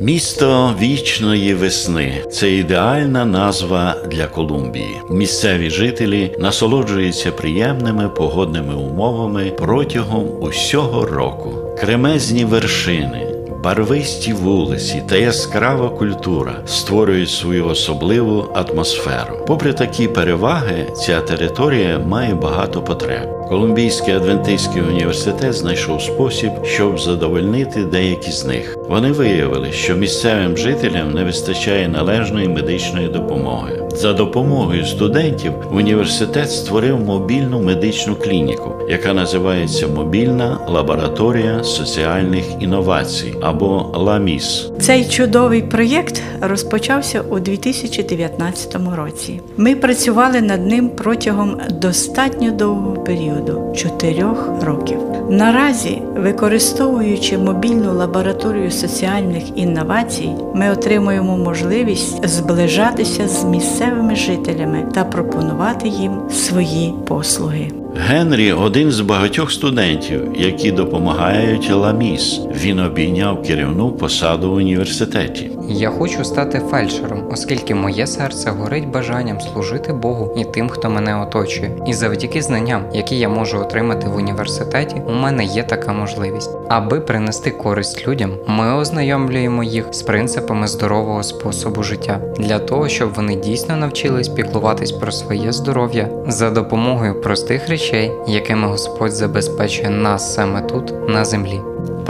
Місто вічної весни це ідеальна назва для Колумбії. Місцеві жителі насолоджуються приємними погодними умовами протягом усього року. Кремезні вершини. Барвисті вулиці та яскрава культура створюють свою особливу атмосферу. Попри такі переваги, ця територія має багато потреб. Колумбійський адвентистський університет знайшов спосіб, щоб задовольнити деякі з них. Вони виявили, що місцевим жителям не вистачає належної медичної допомоги. За допомогою студентів університет створив мобільну медичну клініку, яка називається Мобільна лабораторія соціальних інновацій або ЛАМІС. Цей чудовий проєкт розпочався у 2019 році. Ми працювали над ним протягом достатньо довгого періоду чотирьох років. Наразі, використовуючи мобільну лабораторію соціальних інновацій, ми отримуємо можливість зближатися з місцевими жителями та пропонувати їм свої послуги. Генрі один з багатьох студентів, які допомагають ЛАМІС. Він обійняв керівну посаду в університеті. Я хочу стати фельдшером, оскільки моє серце горить бажанням служити Богу і тим, хто мене оточує. І завдяки знанням, які я можу отримати в університеті, у мене є така можливість. Аби принести користь людям, ми ознайомлюємо їх з принципами здорового способу життя для того, щоб вони дійсно навчились піклуватись про своє здоров'я за допомогою простих речей, якими Господь забезпечує нас саме тут, на землі.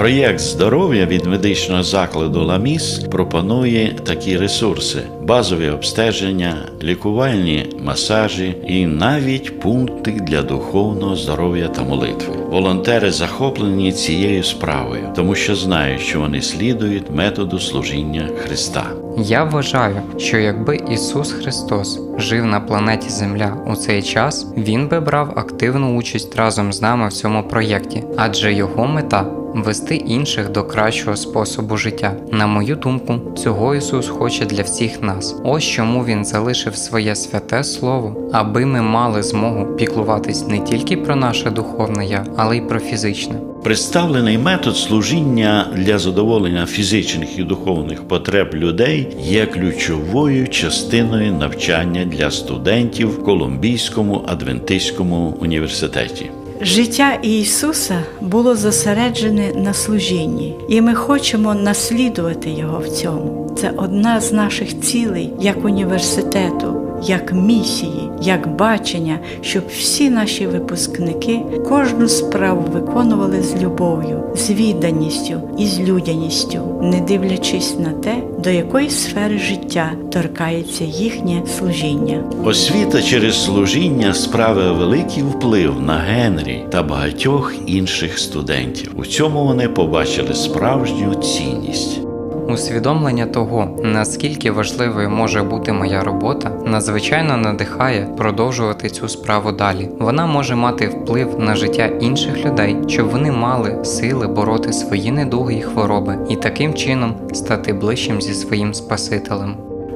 Проєкт здоров'я від медичного закладу ЛАМІС пропонує такі ресурси: базові обстеження, лікувальні масажі і навіть пункти для духовного здоров'я та молитви. Волонтери захоплені цією справою, тому що знають, що вони слідують методу служіння Христа. Я вважаю, що якби Ісус Христос жив на планеті Земля у цей час, Він би брав активну участь разом з нами в цьому проєкті, адже його мета вести інших до кращого способу життя. На мою думку, цього Ісус хоче для всіх нас. Ось чому Він залишив своє святе Слово, аби ми мали змогу піклуватись не тільки про наше духовне я, але й про фізичне. Представлений метод служіння для задоволення фізичних і духовних потреб людей є ключовою частиною навчання для студентів в Колумбійському адвентистському університеті. Життя Ісуса було зосереджене на служінні, і ми хочемо наслідувати Його в цьому. Це одна з наших цілей як університету, як місії, як бачення, щоб всі наші випускники кожну справу виконували з любов'ю, з відданістю і з людяністю, не дивлячись на те, до якої сфери життя торкається їхнє служіння. Освіта через служіння справив великий вплив на Генрі та багатьох інших студентів. У цьому вони побачили справжню цінність. Усвідомлення того, наскільки важливою може бути моя робота, надзвичайно надихає продовжувати цю справу далі. Вона може мати вплив на життя інших людей, щоб вони мали сили бороти свої недуги і хвороби і таким чином стати ближчим зі своїм Спасителем.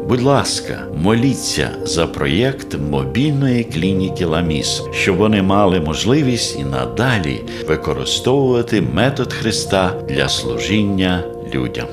Будь ласка, моліться за проєкт мобільної клініки Ламіс, щоб вони мали можливість і надалі використовувати метод Христа для служіння людям.